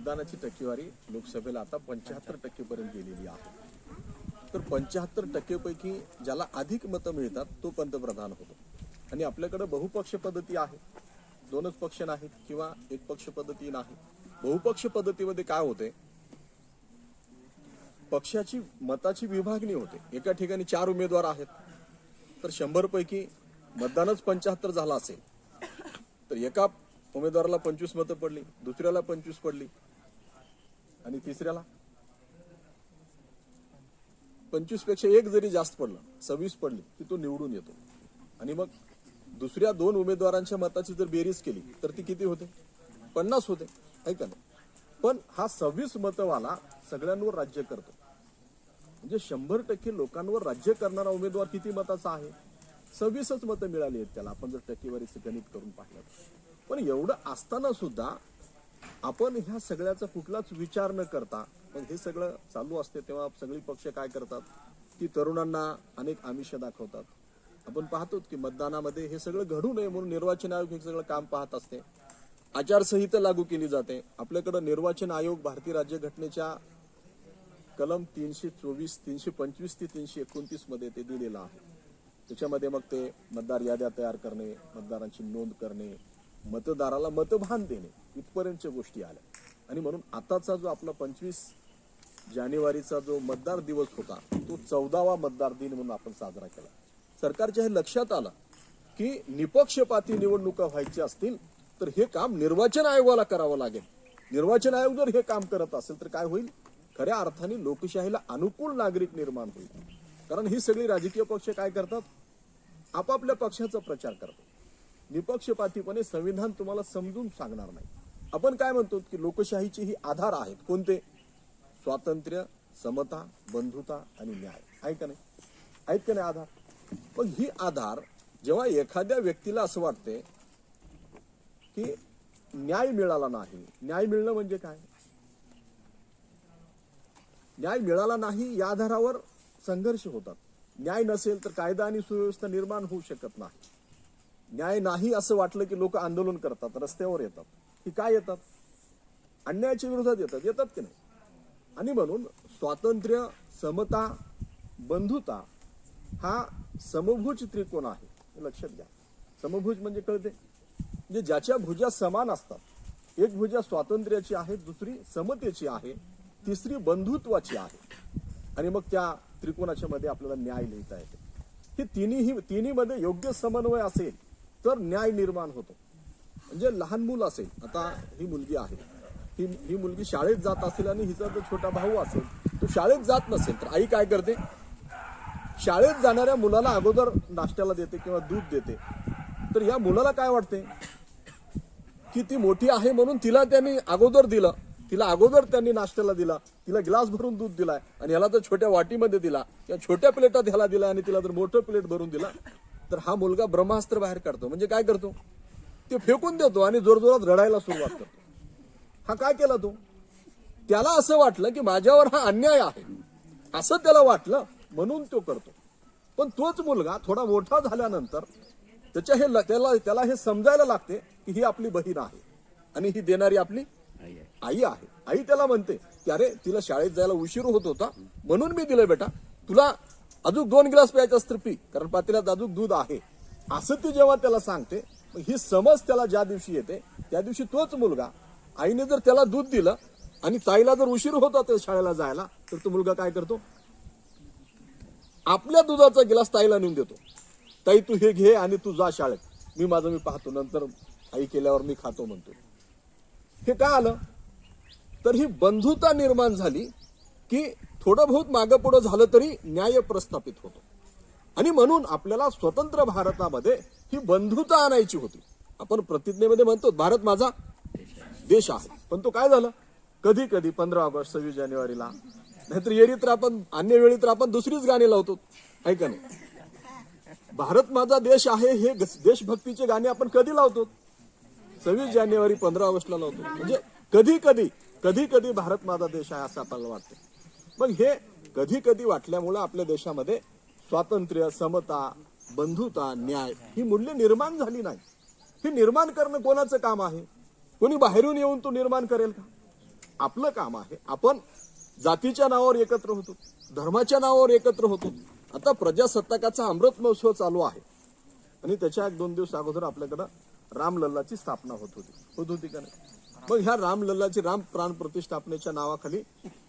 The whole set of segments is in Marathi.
मतदानाची टक्केवारी लोकसभेला आता पंच्याहत्तर टक्केपर्यंत गेलेली आहे. तर पंच्याहत्तर टक्केपैकी ज्याला अधिक मतं मिळतात तो पंतप्रधान होतो. आणि आपल्याकडे बहुपक्ष पद्धती आहे. दोनच पक्ष नाहीत किंवा एक पक्ष पद्धती नाही. बहुपक्ष पद्धतीमध्ये काय होते? पक्षाची मताची विभागणी होते. एका ठिकाणी चार उमेदवार आहेत. तर शंभर पैकी मतदानच पंच्याहत्तर झाला असेल. तर एका उमेदवाराला पंचवीस मतं पडली दुसऱ्याला पंचवीस पडली आणि तिसऱ्याला? पंचवीसपेक्षा एक जरी जास्त पडलं सव्वीस पडली की तो निवडून येतो. आणि मग दुसऱ्या दोन उमेदवारांच्या मताची जर बेरीज केली तर ती किती होते? पन्नास होते ऐका ना पण हा सव्वीस मतवाला सगळ्यांवर राज्य करतो. म्हणजे शंभर टक्के लोकांवर राज्य करणारा उमेदवार किती मताचा आहे? सव्वीसच मतं मिळाली आहेत त्याला आपण जर टक्केवारीचं गणित करून पाहिलं. पण एवढं असताना सुद्धा आपण ह्या सगळ्याचा कुठलाच विचार न करता पण हे सगळं चालू असते तेव्हा सगळी पक्ष काय करतात? की तरुणांना अनेक आमिष दाखवतात. आपण पाहतो की मतदानामध्ये हे सगळं घडू नये म्हणून निर्वाचन आयोग हे सगळं काम पाहत असते. आचारसंहिता लागू केली जाते. आपल्याकडं निर्वाचन आयोग भारतीय राज्यघटनेच्या कलम तीनशे चोवीस तीनशे पंचवीस ते तीनशे एकोणतीसमध्ये ते दिलेलं आहे. त्याच्यामध्ये मग ते मतदार याद्या तयार करणे मतदारांची नोंद करणे मतदाराला मतभान देणे. इथपर्यंतच्या गोष्टी आल्या. आणि म्हणून आताचा जो आपला पंचवीस जानेवारीचा जो मतदार दिवस होता तो चौदावा मतदार दिन म्हणून आपण साजरा केला. सरकारच्या हे लक्षात आलं की निपक्षपाती निवडणुका व्हायच्या असतील तर हे काम निर्वाचन आयोगाला करावं लागेल. निर्वाचन आयोग जर हे काम करत असेल तर काय होईल? खऱ्या अर्थाने लोकशाहीला अनुकूल नागरिक निर्माण होईल. कारण ही सगळी राजकीय पक्ष काय करतात? आपापल्या पक्षाचा प्रचार करतात. निपक्षपातीपणे संविधान तुम्हाला समजून सांगणार नाही. आपण काय म्हणतो की लोकशाहीचे ही आधार आहेत. कोणते? स्वातंत्र्य समता बंधुता आणि न्याय. आहे का नाही? आहेत का नाही आधार? पण ही आधार जेव्हा एखाद्या व्यक्तीला असं वाटते की न्याय मिळाला नाही. न्याय मिळणं म्हणजे काय? न्याय मिळाला नाही या आधारावर संघर्ष होतात. न्याय नसेल तर कायदा आणि सुव्यवस्था निर्माण होऊ शकत नाही. न्याय नाही असं वाटलं की लोक आंदोलन करतात रस्त्यावर येतात. की काय येतात? अन्यायाच्या विरोधात येतात. येतात की नाही? आणि म्हणून स्वातंत्र्य समता बंधुता हा समभुज त्रिकोण आहे. लक्षात घ्या. समभुज म्हणजे कळते. म्हणजे ज्याच्या भुजा समान असतात एक भुजा स्वातंत्र्याची आहे दुसरी समतेची आहे तिसरी बंधुत्वाची आहे. आणि मग त्या त्रिकोणाच्या मध्ये आपल्याला न्याय लिहिता येते. हे तिन्ही तिन्ही मध्ये योग्य समन्वय असेल तर न्याय निर्माण होतो. म्हणजे लहान मूल असेल आता ही मुलगी आहे. ही ही मुलगी शाळेत जात असेल आणि हिचा जो छोटा भाऊ असेल तो शाळेत जात नसेल तर आई काय करते? शाळेत जाणाऱ्या मुलाला अगोदर नाश्त्याला देते किंवा दूध देते. तर या मुलाला काय वाटते? की ती मोठी आहे म्हणून तिला त्यांनी अगोदर दिलं तिला अगोदर त्यांनी नाश्त्याला दिला तिला ग्लास भरून दूध दिलाय आणि ह्याला तर छोट्या वाटीमध्ये दिला किंवा छोट्या प्लेटात ह्याला दिला आणि तिला जर मोठं प्लेट भरून दिला तर हा मुलगा ब्रह्मास्त्र बाहेर काढतो. म्हणजे काय करतो? ते फेकून देतो आणि जोरजोरात रडायला सुरुवात करतो. हा काय केला तो? त्याला असं वाटलं की माझ्यावर हा अन्याय आहे. असं त्याला वाटलं म्हणून तो करतो. पण तोच मुलगा थोडा मोठा झाल्यानंतर त्याच्या हे त्याला त्याला हे समजायला लागते की ही आपली बहीण आहे. आणि ही देणारी आपली आई आहे. आई त्याला म्हणते की अरे तिला शाळेत जायला उशीर होत होता. म्हणून मी दिलं बेटा. तुला अजून दोन ग्लास प्यायचं असतं पी. कारण पातेल्यात अजून दूध आहे. असं ती जेव्हा त्याला सांगते ही समज त्याला ज्या दिवशी येते त्या दिवशी तोच मुलगा आईने जर त्याला दूध दिलं आणि ताईला जर उशीर होता त्या शाळेला जायला तर तो मुलगा काय करतो? आपल्या दुधाचा गिलास ताईला नेऊन देतो. ताई तू हे घे आणि तू जा शाळेत. मी माझं मी पाहतो. नंतर आई केल्यावर मी खातो म्हणतो. हे काय आलं? तर ही बंधुता निर्माण झाली की थोडं बहुत मागं पुढं झालं तरी न्याय प्रस्थापित होतो. आणि म्हणून आपल्याला स्वतंत्र भारतामध्ये ही बंधुता आणायची होती. आपण प्रतिज्ञेमध्ये म्हणतो भारत माझा देश आहे. पण तो काय झालं? कधी कधी पंधरा ऑगस्ट सव्वीस जानेवारीला नाहीतर येरी तर आपण अन्य वेळी तर आपण दुसरीच गाणी लावतो. ऐका नाही? भारत माझा देश आहे हे देशभक्तीचे गाणे आपण कधी लावतो? सव्वीस जानेवारी पंधरा ऑगस्टला लावतो. म्हणजे कधी कधी कधी कधी भारत माझा देश आहे असं आपल्याला वाटतं. मग हे कधी कधी वाटल्यामुळे आपल्या देशामध्ये स्वातंत्र्य समता बंधुता न्याय ही मूल्य निर्माण झाली नाही. हे निर्माण करणं कोणाचं काम आहे? कोणी बाहेरून येऊन तो निर्माण करेल का? आपलं काम आहे. आपण जातीच्या नावावर एकत्र होतो धर्माच्या नावावर एकत्र होतो. आता प्रजासत्ताकाचा अमृत महोत्सव चालू आहे. आणि त्याच्या एक दोन दिवस अगोदर आपल्याकडं रामलल्लाची स्थापना होत होती. होत होती का नाही? मग ह्या रामलल्लाची राम प्राण प्रतिष्ठापनेच्या नावाखाली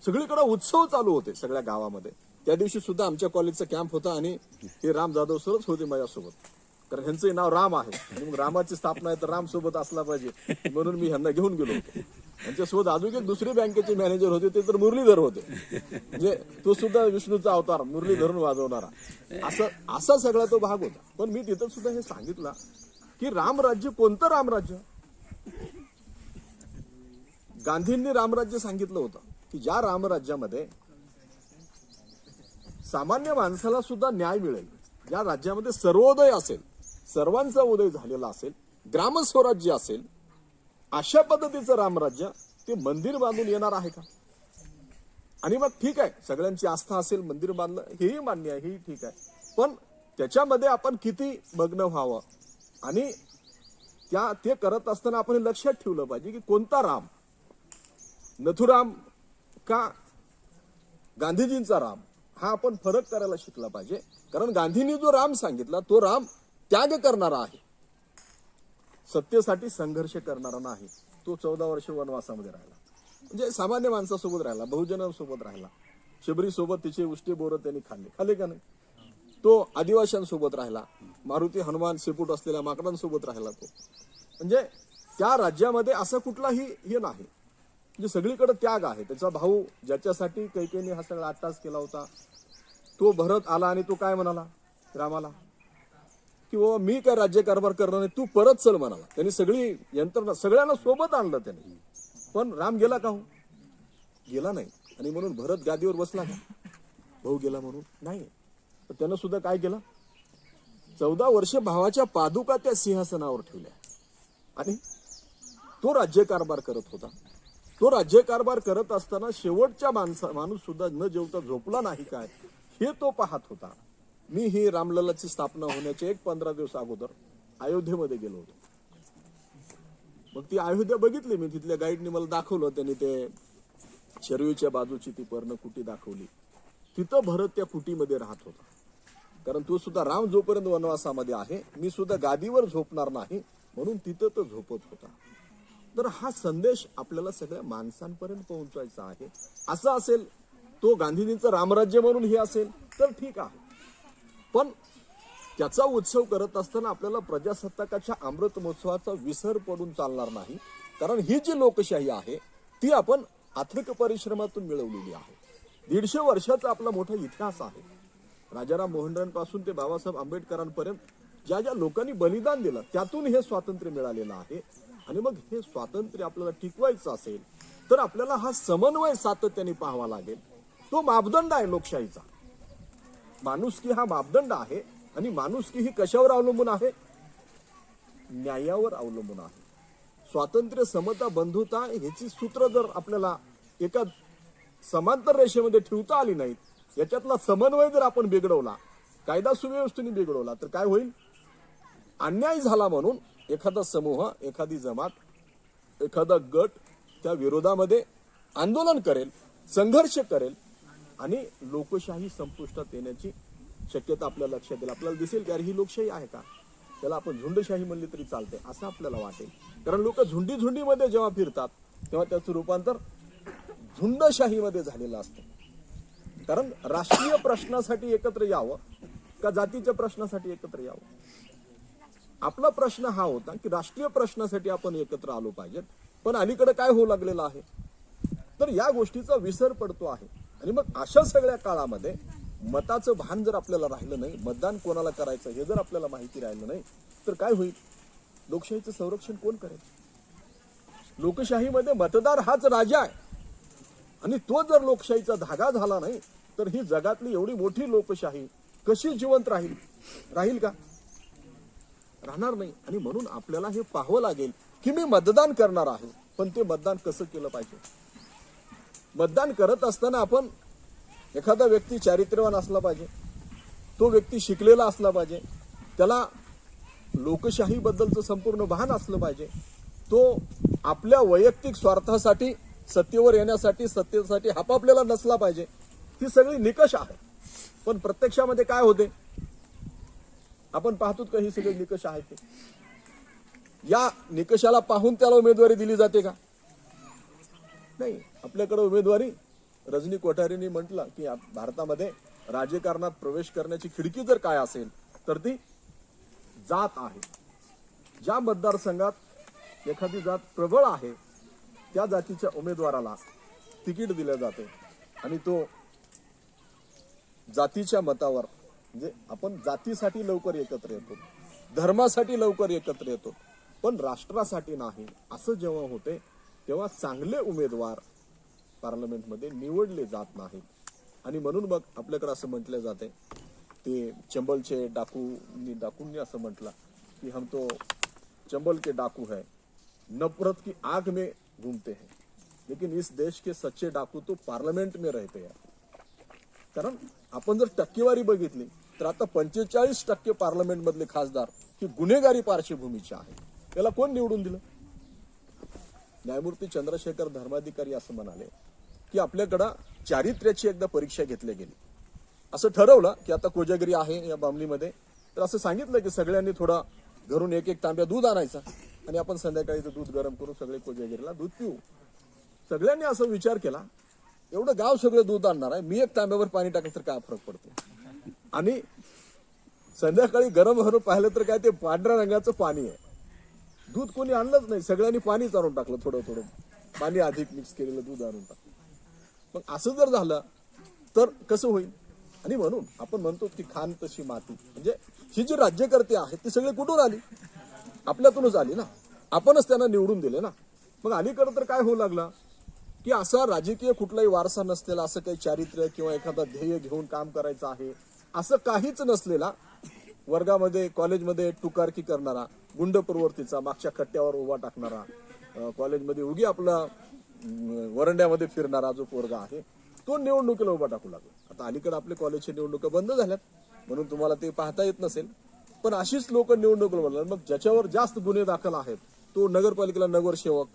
सगळीकडे उत्सव चालू होते सगळ्या गावामध्ये. त्या दिवशी सुद्धा आमच्या कॉलेजचा कॅम्प होता आणि हे राम जाधव सरच होते माझ्यासोबत. कारण ह्यांचं नाव राम आहे. आणि मग रामाची स्थापना आहे तर राम सोबत असला पाहिजे. म्हणून मी ह्यांना घेऊन गेलो होतो. यांच्यासोबत अजून एक दुसरे बँकेचे मॅनेजर होते ते तर मुरलीधर होते. म्हणजे तो सुद्धा विष्णूचा अवतार मुरलीधरून वाजवणारा. असं असा सगळा तो भाग होता. पण मी तिथं सुद्धा हे सांगितलं की रामराज्य कोणतं रामराज्य गांधींनी रामराज्य सांगितलं होतं की ज्या रामराज्यामध्ये सामान्य माणसाला सुद्धा न्याय मिळेल. ज्या राज्यामध्ये सर्वोदय असेल सर्वांचा उदय झालेला असेल ग्रामस्वराज्य असेल अशा पद्धतीचं रामराज्य ते मंदिर बांधून येणार आहे का? आणि मग ठीक आहे सगळ्यांची आस्था असेल मंदिर बांधलं हेही मान्य आहे हेही ठीक आहे. पण त्याच्यामध्ये आपण किती मग्न व्हावं? आणि त्या ते करत असताना आपण हे लक्षात ठेवलं पाहिजे की कोणता राम? नथुराम का गांधीजींचा राम? हा आपण फरक करायला शिकला पाहिजे. कारण गांधींनी जो राम सांगितला तो राम त्याग करणारा आहे. सत्तेसाठी संघर्ष करणारा नाही. तो चौदा वर्ष वनवासामध्ये राहिला. म्हणजे सामान्य माणसासोबत राहिला बहुजनांसोबत राहिला. शबरी सोबत तिचे उष्टे बोरं त्यांनी खाल्ले. खाल्ले का नाही? तो आदिवाशांसोबत राहिला. मारुती हनुमान शेपूट असलेल्या माकडांसोबत राहिला तो. म्हणजे त्या राज्यामध्ये असं कुठलाही हे नाही. म्हणजे सगळीकडे त्याग आहे. त्याचा भाऊ ज्याच्यासाठी कैकेने हा सगळा अट्टास केला होता तो भरत आला आणि तो काय म्हणाला? रामाला की बाबा मी काय राज्य कारभार करणार नाही तू परत चल म्हणाला. त्यांनी सगळी यंत्रणा सगळ्यांना सोबत आणलं त्याने. पण राम गेला का हो? गेला नाही. आणि म्हणून भरत गादीवर बसला का? भाऊ गेला म्हणून? नाही. तर त्यानं सुद्धा काय केलं? चौदा वर्ष भावाच्या पादुका त्या सिंहासनावर ठेवल्या. आणि तो राज्यकारभार करत होता. तो राज्यकारभार करत असताना शेवटच्या माणसा माणूस सुद्धा न जेवता झोपला नाही काय? हे तो पाहत होता. मी ही रामलल्लाची स्थापना होण्याचे एक पंधरा दिवस अगोदर अयोध्येमध्ये गेलो होतो. मग ती अयोध्या बघितली मी तिथल्या गाईडने मला दाखवलं त्यांनी ते शरयूच्या बाजूची ती पर्णकुटी दाखवली. तिथं भरत त्या कुटीमध्ये राहत होता. कारण तो सुद्धा राम जोपर्यंत वनवासामध्ये आहे मी सुद्धा गादीवर झोपणार नाही म्हणून तिथं तो झोपत होता. तर हा संदेश आपल्याला सगळ्या माणसांपर्यंत पोहोचवायचा आहे. असं असेल तो गांधीजींचं रामराज्य म्हणून हे असेल तर ठीक आहे. पण त्याचा उत्सव करत असताना आपल्याला प्रजासत्ताकाच्या अमृत महोत्सवाचा विसर पडून चालणार नाही. कारण ही जी लोकशाही आहे ती आपण अथक परिश्रमातून मिळवलेली आहे. दीडशे वर्षाचा आपला मोठा इतिहास आहे. राजाराम मोहनरांपासून ते बाबासाहेब आंबेडकरांपर्यंत ज्या ज्या लोकांनी बलिदान दिलं त्यातून हे स्वातंत्र्य मिळालेलं आहे. आणि मग हे स्वातंत्र्य आपल्याला टिकवायचं असेल तर आपल्याला हा समन्वय सातत्याने पाहावा लागेल. तो मापदंड आहे लोकशाहीचा. माणुसकी हा मापदंड आहे आणि माणुसकी ही कशावर अवलंबून आहे? न्यायावर अवलंबून आहे. स्वातंत्र्य समता बंधुता ह्याची सूत्र जर आपल्याला एका समांतर रेषेमध्ये ठेवता आली नाहीत याच्यातला समन्वय जर आपण बिघडवला कायदा सुव्यवस्थेने बिघडवला तर काय होईल? अन्याय झाला म्हणून एखादा समूह एखादी जमात एखादा गट त्या विरोधामध्ये आंदोलन करेल संघर्ष करेल आणि लोकशाही संपुष्टात येण्याची शक्यता आपल्या लक्षात येईल. आपल्याला दिसेल की अरे ही लोकशाही आहे का? त्याला आपण झुंडशाही म्हणली तरी चालते असं आपल्याला वाटेल. कारण लोक झुंडी झुंडीमध्ये जेव्हा फिरतात तेव्हा त्याचं रूपांतर झुंडशाहीमध्ये झालेलं असतं. कारण राष्ट्रीय प्रश्नासाठी एकत्र यावं का जातीच्या प्रश्नासाठी एकत्र यावं? आपला प्रश्न हा होता की राष्ट्रीय प्रश्नासाठी आपण एकत्र आलो पाहिजेत पण अलीकडे काय होऊ लागलेलं आहे? तर या गोष्टीचा विसर पडतो आहे. आणि मग अशा सगळ्या काळामध्ये मताचं भान जर आपल्याला राहिलं नाही मतदान कोणाला करायचं हे जर आपल्याला माहिती राहिलं नाही तर काय होईल? लोकशाहीचं संरक्षण कोण करेल? लोकशाहीमध्ये मतदार हाच राजा आहे. आणि तो जर लोकशाहीचा धागा झाला नाही तर ही जगातली एवढी मोठी लोकशाही कशी जिवंत राहील? राहील का? राहणार नाही. आणि म्हणून आपल्याला हे पाहावं लागेल की मी मतदान करणार आहे पण ते मतदान कसं केलं पाहिजे? मतदान करत असताना आपण एखादा व्यक्ती चारित्र्यवान असला पाहिजे तो व्यक्ती शिकलेला असला पाहिजे त्याला लोकशाहीबद्दलचं संपूर्ण भान असलं पाहिजे तो आपल्या वैयक्तिक स्वार्थासाठी सत्तेवर येण्यासाठी सत्तेसाठी हापापलेला नसला पाहिजे ही सगळी निकष आहे. पण प्रत्यक्षामध्ये काय होते? आपण पाहतो का ही सगळी निकष आहेत ते? या निकषाला पाहून त्याला उमेदवारी दिली जाते का? नाही. आपल्याकडे उमेदवारी. रजनी कोठारीने म्हटलं की भारतामध्ये राजकारणात प्रवेश करण्याची खिडकी जर काय असेल तर ती जात आहे. ज्या मतदारसंघात एखादी जात प्रबळ आहे त्या जातीच्या उमेदवाराला तिकीट दिलं जाते. आणि तो जातीच्या मतावर म्हणजे आपण जातीसाठी लवकर एकत्र येतो धर्मासाठी लवकर एकत्र येतो पण राष्ट्रासाठी नाही. असं जेव्हा होते तेव्हा चांगले उमेदवार पार्लमेंटमध्ये निवडले जात नाहीत. आणि म्हणून मग आपल्याकडे असं म्हटलं जाते ते चंबलचे डाकू डाकूंनी असं म्हटलं की हम तो चंबल के डाकू है. नफरत की आग में घूमते हैं. लेकिन इस देश के सच्चे डाकू तो पार्लमेंट में रहते हैं. कारण आपण जर टक्केवारी बघितली तर आता पंचेचाळीस टक्के पार्लमेंट मधले खासदार ही गुन्हेगारी पार्श्वभूमीचे आहेत. त्याला कोण निवडून दिलं? न्यायमूर्ती चंद्रशेखर धर्माधिकारी असं म्हणाले की आपल्याकडं चारित्र्याची एकदा परीक्षा घेतली गेली. असं ठरवलं की आता कोजागिरी आहे या बामलीमध्ये तर असं सांगितलं की सगळ्यांनी थोडा घरून एक एक तांब्या दूध आणायचा आणि आपण संध्याकाळी दूध गरम करून सगळे कोजागिरीला दूध पिऊ. सगळ्यांनी असा विचार केला एवढं गाव सगळं दूध आणणार आहे मी एक तांब्यावर पाणी टाकलं तर काय फरक पडतो? आणि संध्याकाळी गरम भरून पाहिलं तर काय ते पांढऱ्या रंगाचं पाणी आहे. दूध कोणी आणलंच नाही सगळ्यांनी पाणीच आणून टाकलं थोडं थोडं पाणी अधिक मिक्स केलेलं दूध आणून टाकलं. मग असं जर झालं तर कसं होईल? आणि म्हणून आपण म्हणतो की खान तशी माती. म्हणजे ही जी राज्यकर्ते आहेत ती सगळी कुठून आली? आपल्यातूनच आली ना. आपणच त्यांना निवडून दिले ना. मग अलीकडं तर काय होऊ लागला? की असा राजकीय कुठलाही वारसा नसलेला असं काही चारित्र्य किंवा एखादा ध्येय घेऊन काम करायचं आहे असं काहीच नसलेला वर्गामध्ये कॉलेजमध्ये टुकारकी करणारा गुंड प्रवृत्तीचा मागच्या कट्ट्यावर उभा टाकणारा कॉलेजमध्ये उगी आपला वरंड्यामध्ये फिरणारा जो पोरगा आहे तो निवडणुकीला उभा टाकू लागला. आता अलीकडे आपले कॉलेजची निवडणुका बंद झाल्यात म्हणून तुम्हाला ते पाहता येत नसेल. पण अशीच लोक निवडणुकीला बोलणार मग ज्याच्यावर जास्त गुन्हे दाखल आहेत तो नगरपालिकेला नगरसेवक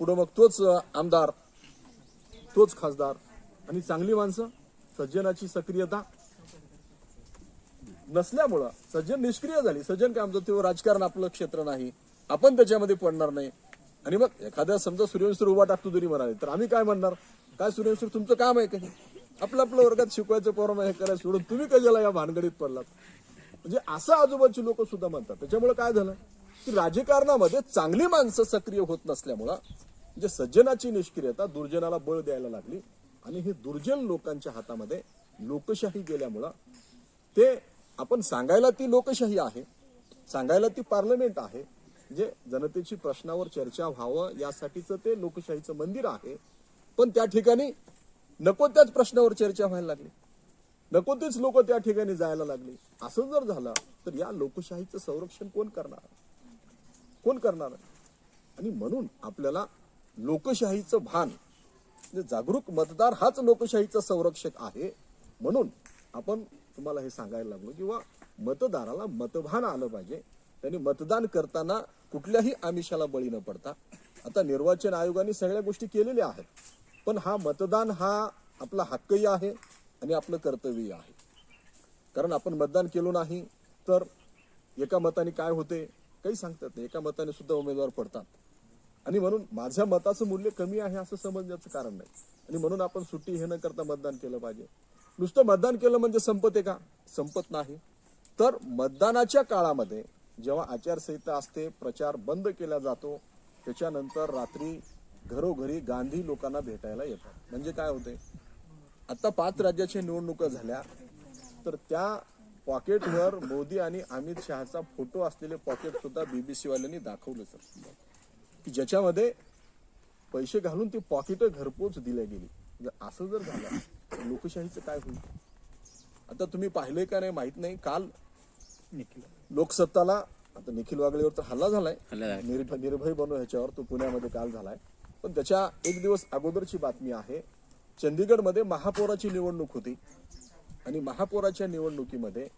पुढे मग तोच आमदार तोच खासदार आणि चांगली माणसं सज्जनाची सक्रियता नसल्यामुळं सज्जन निष्क्रिय झाली. सज्जन काय आमचं तेव्हा राजकारण आपलं क्षेत्र नाही. आपण त्याच्यामध्ये पडणार नाही. आणि मग एखाद्या समजा सूर्यवंशी उभा टाकतो जरी म्हणाले तर आम्ही काय म्हणणार? काय सूर्यवंशी तुमचं काम आहे काही आपलं आपलं वर्गात शिकवायचं पोरं हे करायचं सोडून तुम्ही कशाला या भानगडीत पडलात? म्हणजे असं आजोबाची लोक सुद्धा म्हणतात. त्याच्यामुळे काय झालं? की राजकारणामध्ये चांगली माणसं सक्रिय होत नसल्यामुळं म्हणजे सज्जनाची निष्क्रियता दुर्जनाला बळ द्यायला लागली आणि हे दुर्जन लोकांच्या हातामध्ये लोकशाही गेल्यामुळं ते आपण सांगायला ती लोकशाही आहे सांगायला ती पार्लमेंट आहे म्हणजे जनतेची प्रश्नावर चर्चा व्हावं यासाठीचं ते लोकशाहीचं मंदिर आहे. पण त्या ठिकाणी नको त्याच प्रश्नावर चर्चा व्हायला लागली. नको तेच लोक त्या ठिकाणी जायला लागले. असं जर झालं तर या लोकशाहीचं संरक्षण कोण करणार? कोण करणार? आणि म्हणून आपल्याला लोकशाहीचं भान म्हणजे जागरूक मतदार हाच लोकशाहीचा संरक्षक आहे. म्हणून आपण तुम्हाला हे सांगायला लागलो किंवा मतदाराला मतभान आलं पाहिजे. त्यांनी मतदान करताना कुठल्याही आमिषाला बळी न पडता आता निर्वाचन आयोगाने सगळ्या गोष्टी केलेल्या आहेत. पण हा मतदान हा आपला हक्कही आहे आणि आपलं कर्तव्यही आहे. कारण आपण मतदान केलो नाही तर एका मताने काय होते? काही सांगतात नाही. एका मताने सुद्धा उमेदवार पडतात. आणि म्हणून माझ्या मताचं मूल्य कमी आहे असं समजण्याचं कारण नाही. आणि म्हणून आपण सुट्टी हे न करता मतदान केलं पाहिजे. नुसतं मतदान केलं म्हणजे संपत आहे का? संपत नाही. तर मतदानाच्या काळामध्ये जेव्हा आचारसंहिता असते प्रचार बंद केला जातो त्याच्यानंतर रात्री घरोघरी गांधी लोकांना भेटायला येतात. म्हणजे काय होते आता पाच राज्याच्या निवडणुका झाल्या तर त्या पॉकेटवर मोदी आणि अमित शहाचा फोटो असलेले पॉकेट सुद्धा बीबीसीवाल्यांनी दाखवलं सर. की ज्याच्यामध्ये पैसे घालून ती पॉकेट घरपोच दिल्या गेली. जर असं जर झालं तर लोकशाहीचं काय होईल? आता तुम्ही पाहिले का नाही माहीत नाही. काल लोकसत्ताला आता निखिल वागळेवर तर हल्ला झालाय. निर्भय निर्भय बनव ह्याच्यावर तो पुण्यामध्ये काल झालाय. पण त्याच्या एक दिवस अगोदरची बातमी आहे चंदीगडमध्ये महापौराची निवडणूक होती. आणि महापौराच्या निवडणुकीमध्ये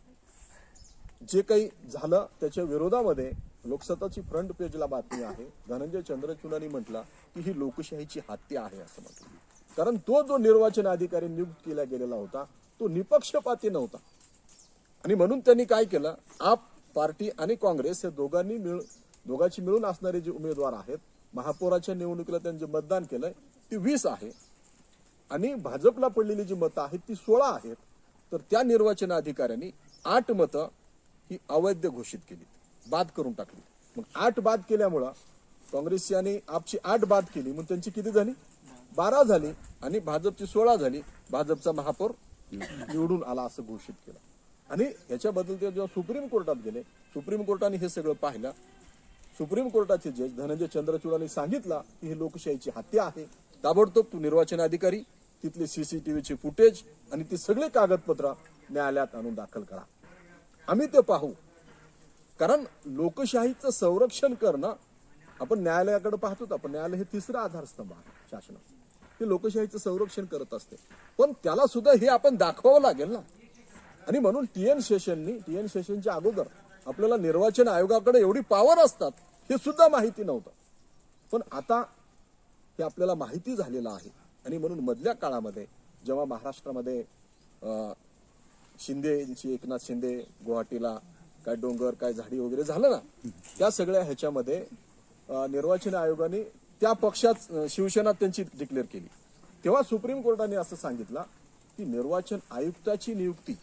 जे काही झालं त्याच्या विरोधामध्ये लोकसत्ताची फ्रंट पेजला बातमी आहे. धनंजय चंद्रचूडांनी म्हटलं की ही लोकशाहीची हत्या आहे असं म्हटलं. कारण तो जो निर्वाचन अधिकारी नियुक्त केला गेलेला होता तो निपक्षपाती नव्हता. आणि म्हणून त्यांनी काय केलं? आप पार्टी आणि काँग्रेस हे दोघांनी मिळ दोघांची मिळून असणारे जे उमेदवार आहेत महापौराच्या निवडणुकीला त्यांनी जे मतदान केलंय ती वीस आहे. आणि भाजपला पडलेली जी मतं आहेत ती सोळा आहेत. तर त्या निर्वाचन अधिकाऱ्यांनी आठ मतं ही अवैध घोषित केली बाद करून टाकली. मग आठ बाद केल्यामुळं काँग्रेस यांनी आपची आठ बाद केली मग त्यांची किती झाली? बारा झाली आणि भाजपची सोळा झाली. भाजपचा महापौर निवडून आला असं घोषित केलं. आणि याच्याबद्दल ते जेव्हा सुप्रीम कोर्टात गेले सुप्रीम कोर्टाने हे सगळं पाहिलं. सुप्रीम कोर्टाचे जज धनंजय चंद्रचूडांनी सांगितलं की ही लोकशाहीची हत्या आहे. ताबडतोब तू निर्वाचन अधिकारी तिथले सीसीटीव्हीचे फुटेज आणि ती सगळे कागदपत्र न्यायालयात आणून दाखल करा. आम्ही ते पाहू. कारण लोकशाहीचं संरक्षण करणं आपण न्यायालयाकडे पाहतो आपण न्यायालय हे तिसरा आधारस्तंभ आहे शासनाचं. हे लोकशाहीचं संरक्षण करत असते. पण त्याला सुद्धा हे आपण दाखवावं लागेल ना. आणि म्हणून टी एन सेशननी टी एन सेशनच्या अगोदर आपल्याला निर्वाचन आयोगाकडे एवढी पॉवर असतात हे सुद्धा माहिती नव्हतं. पण आता हे आपल्याला माहिती झालेलं आहे. आणि म्हणून मधल्या काळामध्ये जेव्हा महाराष्ट्रामध्ये शिंदे यांची एकनाथ शिंदे गुवाहाटीला काय डोंगर काय झाडी वगैरे झालं ना त्या सगळ्या ह्याच्यामध्ये निर्वाचन आयोगाने त्या पक्षात शिवसेना त्यांची डिक्लेअर केली. तेव्हा सुप्रीम कोर्टाने असं सांगितलं की निर्वाचन आयुक्ताची नियुक्ती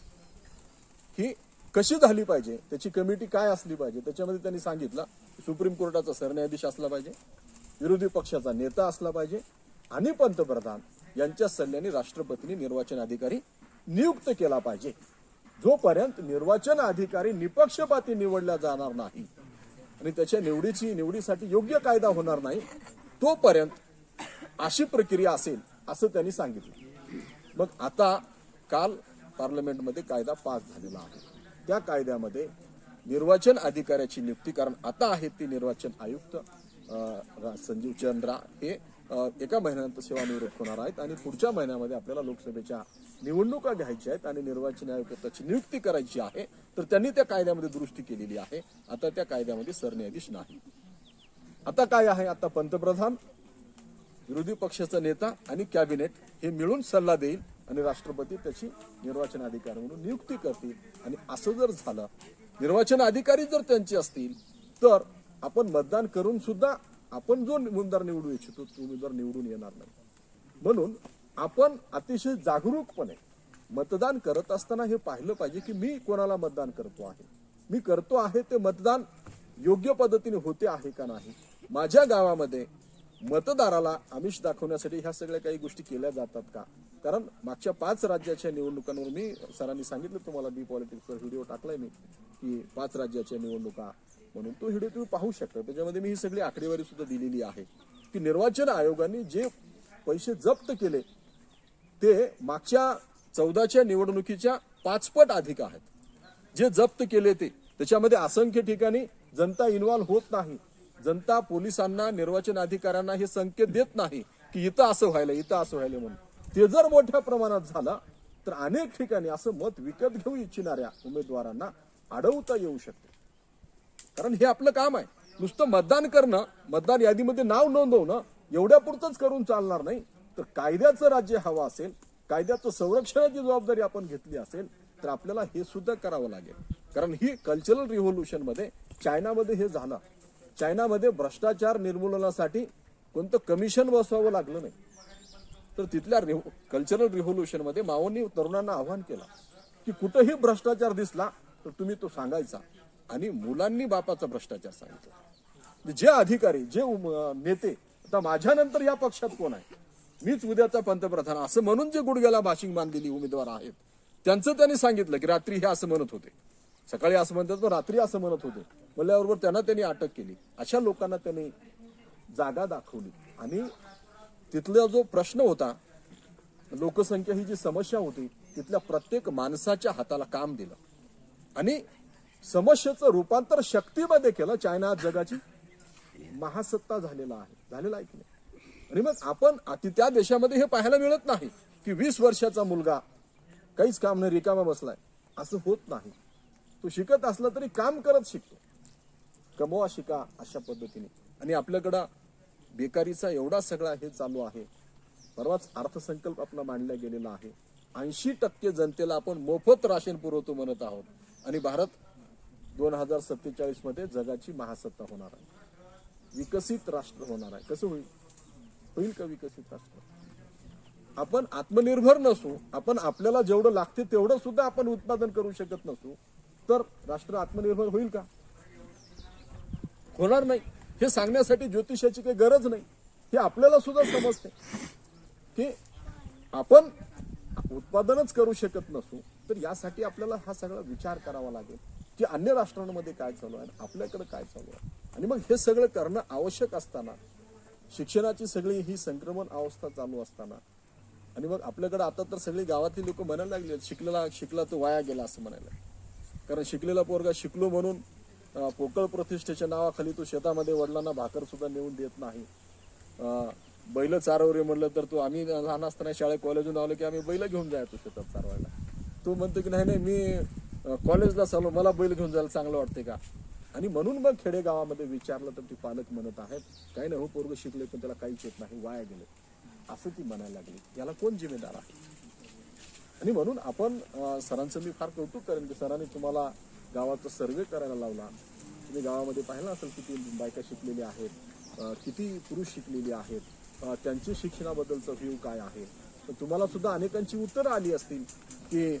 ही कशी झाली पाहिजे? त्याची कमिटी काय असली पाहिजे? त्याच्यामध्ये त्यांनी सांगितलं सुप्रीम कोर्टाचा सरन्यायाधीश असला पाहिजे विरोधी पक्षाचा नेता असला पाहिजे आणि पंतप्रधान यांच्या सल्ल्याने राष्ट्रपतींनी निर्वाचन अधिकारी नियुक्त केला पाहिजे. जोपर्यंत निर्वाचन अधिकारी निपक्षपाती निवडला जाणार नाही आणि त्याच्या निवडीची निवडीसाठी योग्य कायदा होणार नाही तोपर्यंत अशी प्रक्रिया असेल असं त्यांनी सांगितलं. मग आता काल पार्लमेंटमध्ये कायदा पास झालेला आहे. त्या कायद्यामध्ये निर्वाचन अधिकाऱ्याची नियुक्ती कारण आता आहेत ते निर्वाचन आयुक्त संजीव चंद्रा हे एका महिन्यानंतर सेवानिवृत्त होणार आहेत आणि पुढच्या महिन्यामध्ये आपल्याला लोकसभेच्या निवडणुका घ्यायच्या आहेत आणि निर्वाचन आयुक्ताची नियुक्ती करायची आहे तर त्यांनी त्या कायद्यामध्ये दुरुस्ती केलेली आहे. आता त्या कायद्यामध्ये सरन्यायाधीश नाही. आता काय आहे? आता पंतप्रधान विरोधी पक्षाचा नेता आणि कॅबिनेट हे मिळून सल्ला देईल आणि राष्ट्रपती त्याची निर्वाचन अधिकारी म्हणून नियुक्ती करतील. आणि असं जर झालं निर्वाचन अधिकारी जर त्यांचे असतील तर आपण मतदान करून सुद्धा आपण जो उमेदवार निवडू इच्छितो तो उमेदवार निवडून येणार नाही. म्हणून आपण अतिशय जागरूकपणे मतदान करत असताना हे पाहिलं पाहिजे की मी कोणाला मतदान करतो आहे. मी करतो आहे ते मतदान योग्य पद्धतीने होते आहे का नाही? माझ्या गावामध्ये मतदाराला आमिष दाखवण्यासाठी ह्या सगळ्या काही गोष्टी केल्या जातात का? कारण मागच्या पाच राज्याच्या निवडणुकांवर मी सरांनी सांगितलं तुम्हाला बी पॉलिटिक्सचा व्हिडिओ टाकलाय मी की पाच राज्याच्या निवडणुका म्हणून तो व्हिडिओ तुम्ही पाहू शकता. त्याच्यामध्ये मी ही सगळी आकडेवारी सुद्धा दिलेली आहे की निर्वाचन आयोगाने जे पैसे जप्त केले ते मागच्या चौदाच्या निवडणुकीच्या पाचपट अधिक आहेत. जे जप्त केले ते. त्याच्यामध्ये असंख्य ठिकाणी जनता इन्व्हॉल्व्ह होत नाही. जनता पोलिसांना निर्वाचन अधिकाऱ्यांना हे संकेत देत नाही की इथं असं व्हायला इथं असं व्हायला म्हणून. ते जर मोठ्या प्रमाणात झालं तर अनेक ठिकाणी असं मत विकत घेऊ इच्छिणाऱ्या उमेदवारांना अडवता येऊ शकते. कारण हे आपलं काम आहे. नुसतं मतदान करणं मतदान यादीमध्ये नाव नोंदवणं एवढ्या पुरतच करून चालणार नाही. तर कायद्याचं राज्य हवं असेल कायद्याचं संरक्षणाची जबाबदारी आपण घेतली असेल तर आपल्याला हे सुद्धा करावं लागेल. कारण ही कल्चरल रिव्होल्युशनमध्ये चायनामध्ये हे झालं. चायनामध्ये भ्रष्टाचार निर्मूलनासाठी कोणतं कमिशन बसवावं लागलं नाही. तर तिथल्या कल्चरल रिव्होल्युशनमध्ये माओंनी तरुणांना आव्हान केलं की कुठंही भ्रष्टाचार दिसला तर तुम्ही तो सांगायचा आणि मुलांनी बापाचा भ्रष्टाचार सांगितला. म्हणजे जे अधिकारी जे उम- नेते आता माझ्यानंतर या पक्षात कोण आहे? मीच उद्याचा पंतप्रधान. असं म्हणून जे गुडघ्याला भाषिंग बांधलेली उमेदवार आहेत त्यांचं त्यांनी सांगितलं की रात्री हे असं म्हणत होते. सकाळी असं म्हणतात तो रात्री असं म्हणत होते. म्हणल्याबरोबर त्यांना त्यांनी अटक केली. अशा लोकांना त्यांनी जागा दाखवली. आणि तिथला जो प्रश्न होता लोकसंख्या ही जी समस्या होती तिथल्या प्रत्येक माणसाच्या हाताला काम दिलं. आणि समस्येचं रूपांतर शक्तीमध्ये केलं. चायना आज जगाची महासत्ता झालेला आहे. झालेला आहे की नाही? आणि मग आपण अति त्या देशामध्ये हे पाहायला मिळत नाही की वीस वर्षाचा मुलगा काहीच काम नाही रिकामा बसलाय. असं होत नाही. तो शिकत असला तरी काम करत शिकतो कमवा शिका अशा पद्धतीने. आणि आपल्याकडं बेकारीचा एवढा सगळा हे चालू आहे. परवाच अर्थसंकल्प आपला मांडला गेलेला आहे. ऐंशी टक्के जनतेला आपण मोफत राशन पुरवतो म्हणत आहोत. आणि भारत दोन हजार सत्तेचाळीसमध्ये जगाची महासत्ता होणार आहे. विकसित राष्ट्र होणार आहे. कसं होईल? होईल का विकसित राष्ट्र? आपण आत्मनिर्भर नसू आपण आपल्याला जेवढं लागते तेवढं सुद्धा आपण उत्पादन करू शकत नसू तर राष्ट्र आत्मनिर्भर होईल का? होणार नाही. हे सांगण्यासाठी ज्योतिषाची काही गरज नाही. हे आपल्याला सुद्धा समजते की आपण उत्पादनच करू शकत नसू तर यासाठी आपल्याला हा सगळा विचार करावा लागेल की अन्य राष्ट्रांमध्ये काय चालू आहे आपल्याकडे काय चालू आहे. आणि मग हे सगळं करणं आवश्यक असताना शिक्षणाची सगळी ही संक्रमण अवस्था चालू असताना आणि मग आपल्याकडे आता तर सगळी गावातली लोक म्हणायला लागले शिकलेला शिकला तो वाया गेला असं म्हणायला कारण शिकलेला पोरगा शिकलो म्हणून पोकळ प्रतिष्ठेच्या नावाखाली तो शेतामध्ये वडिलांना भाकर सुद्धा नेऊन देत नाही. बैल चारवरे म्हणलं तर तो आम्ही लहान असताना शाळेत कॉलेजून आलो की आम्ही बैल घेऊन जायचो शेतात चारवायला. तो म्हणतो की नाही नाही मी कॉलेजला चालू मला बैल घेऊन जायला चांगलं वाटते का? आणि म्हणून मग खेडेगावामध्ये विचारलं तर ती पालक म्हणत आहेत काही नाही हो पोरग शिकले पण त्याला काहीच येत नाही वाया गेले. असं ती म्हणायला लागली. याला कोण जिम्मेदार आहे? आणि म्हणून आपण सरांचं मी फार कौतुक करेन की सरांनी तुम्हाला गावाचा सर्वे करायला लावला. तुम्ही गावामध्ये पाहिलं असेल किती बायका शिकलेल्या आहेत किती पुरुष शिकलेले आहेत त्यांची शिक्षणाबद्दलचा व्ह्यू काय आहे? तर तुम्हाला सुद्धा अनेकांची उत्तरं आली असतील की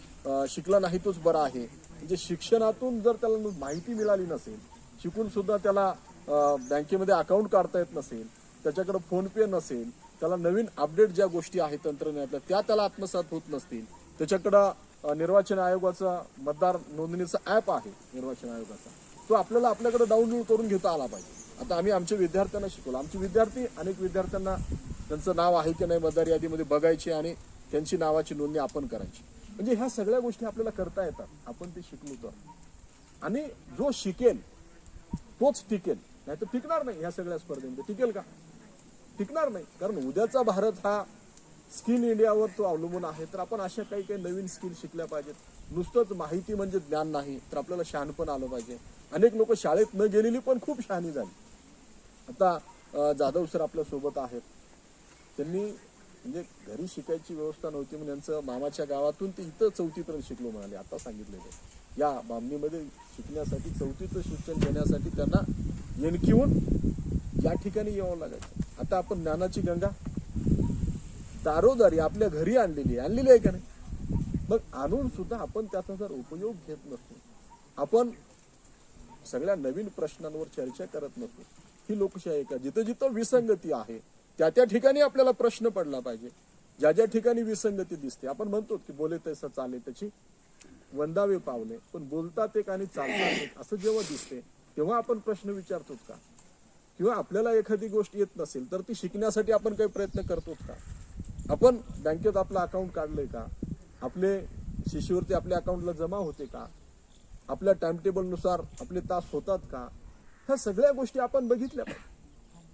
शिकला नाही तोच बरा आहे. म्हणजे शिक्षणातून जर त्याला माहिती मिळाली नसेल शिकून सुद्धा त्याला बँकेमध्ये अकाउंट काढता येत नसेल त्याच्याकडे फोनपे नसेल त्याला नवीन अपडेट ज्या गोष्टी आहेत तंत्रज्ञानातल्या त्या त्याला आत्मसात होत नसतील. त्याच्याकडं निर्वाचन आयोगाचा मतदार नोंदणीचा ऍप आहे निर्वाचन आयोगाचा. तो आपल्याला आपल्याकडे डाउनलोड करून घेता आला पाहिजे. आता आम्ही आमच्या विद्यार्थ्यांना शिकवलं. आमचे विद्यार्थी अनेक विद्यार्थ्यांना त्यांचं नाव आहे की नाही मतदार यादीमध्ये बघायची आणि त्यांची नावाची नोंदणी आपण करायची. म्हणजे ह्या सगळ्या गोष्टी आपल्याला करता येतात. आपण ते शिकलो तर. आणि जो शिकेल तोच टिकेल. नाही तर टिकणार नाही ह्या सगळ्या स्पर्धेमध्ये. टिकेल का? टिकणार नाही. कारण उद्याचा भारत हा स्किल इंडियावर तो अवलंबून आहे. तर आपण अशा काही काही नवीन स्किल शिकल्या पाहिजेत. नुसतंच माहिती म्हणजे ज्ञान नाही तर आपल्याला शहाणपण आलं पाहिजे. अनेक लोक शाळेत न गेलेली पण खूप शहाणी झाली. आता जाधव सर आपल्यासोबत आहेत. त्यांनी म्हणजे घरी शिकायची व्यवस्था नव्हती म्हणून यांचं मामाच्या गावातून ते इथं चौथीपर्यंत शिकलो म्हणाले. आता सांगितलेले या बामणीमध्ये शिकण्यासाठी चौथीचं शिक्षण घेण्यासाठी त्यांना येणकीहून या ठिकाणी यावं लागायचं. आता आपण ज्ञानाची गंगा दारोदारी आपल्या घरी आणलेली आहे. आणलेली आहे का नाही? मग आणून सुद्धा आपण त्याचा जर उपयोग घेत नसतो आपण सगळ्या नवीन प्रश्नांवर चर्चा करत नसतो ही लोकशाही का? जिथं जिथं विसंगती आहे त्या त्या ठिकाणी आपल्याला प्रश्न पडला पाहिजे. ज्या ज्या ठिकाणी विसंगती दिसते आपण म्हणतो की बोले तसं चाले त्याची वंदावे पावले पण बोलतात एक आणि चालतात एक असं जेव्हा दिसते तेव्हा आपण प्रश्न विचारतो का? किंवा आपल्याला एखादी गोष्ट येत नसेल तर ती शिकण्यासाठी आपण काही प्रयत्न करतोच का? आपण बँकेत आपलं अकाउंट काढलंय का? आपले शिष्यवृत्ती आपल्या अकाउंटला जमा होते का? आपल्या टाइम टेबलनुसार आपले तास होतात का? ह्या सगळ्या गोष्टी आपण बघितल्या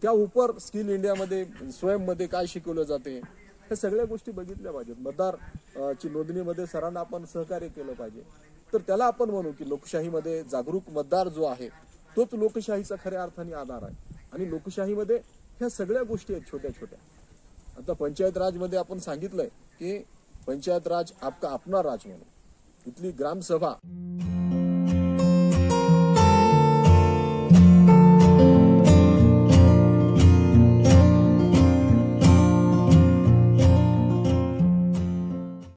त्या उपर स्किल इंडियामध्ये स्वयंमध्ये काय शिकवलं जाते ह्या सगळ्या गोष्टी बघितल्या पाहिजेत. मतदार ची नोंदणीमध्ये सरांना आपण सहकार्य केलं पाहिजे. तर त्याला आपण म्हणू की लोकशाहीमध्ये जागरूक मतदार जो आहे तोच लोकशाहीचा खऱ्या अर्थाने आधार आहे. आणि लोकशाहीमध्ये ह्या सगळ्या गोष्टी आहेत छोट्या छोट्या आता पंचायत राजमध्ये आपण सांगितलंय की पंचायत राज आपका अपना राज म्हणून. इथली ग्रामसभा.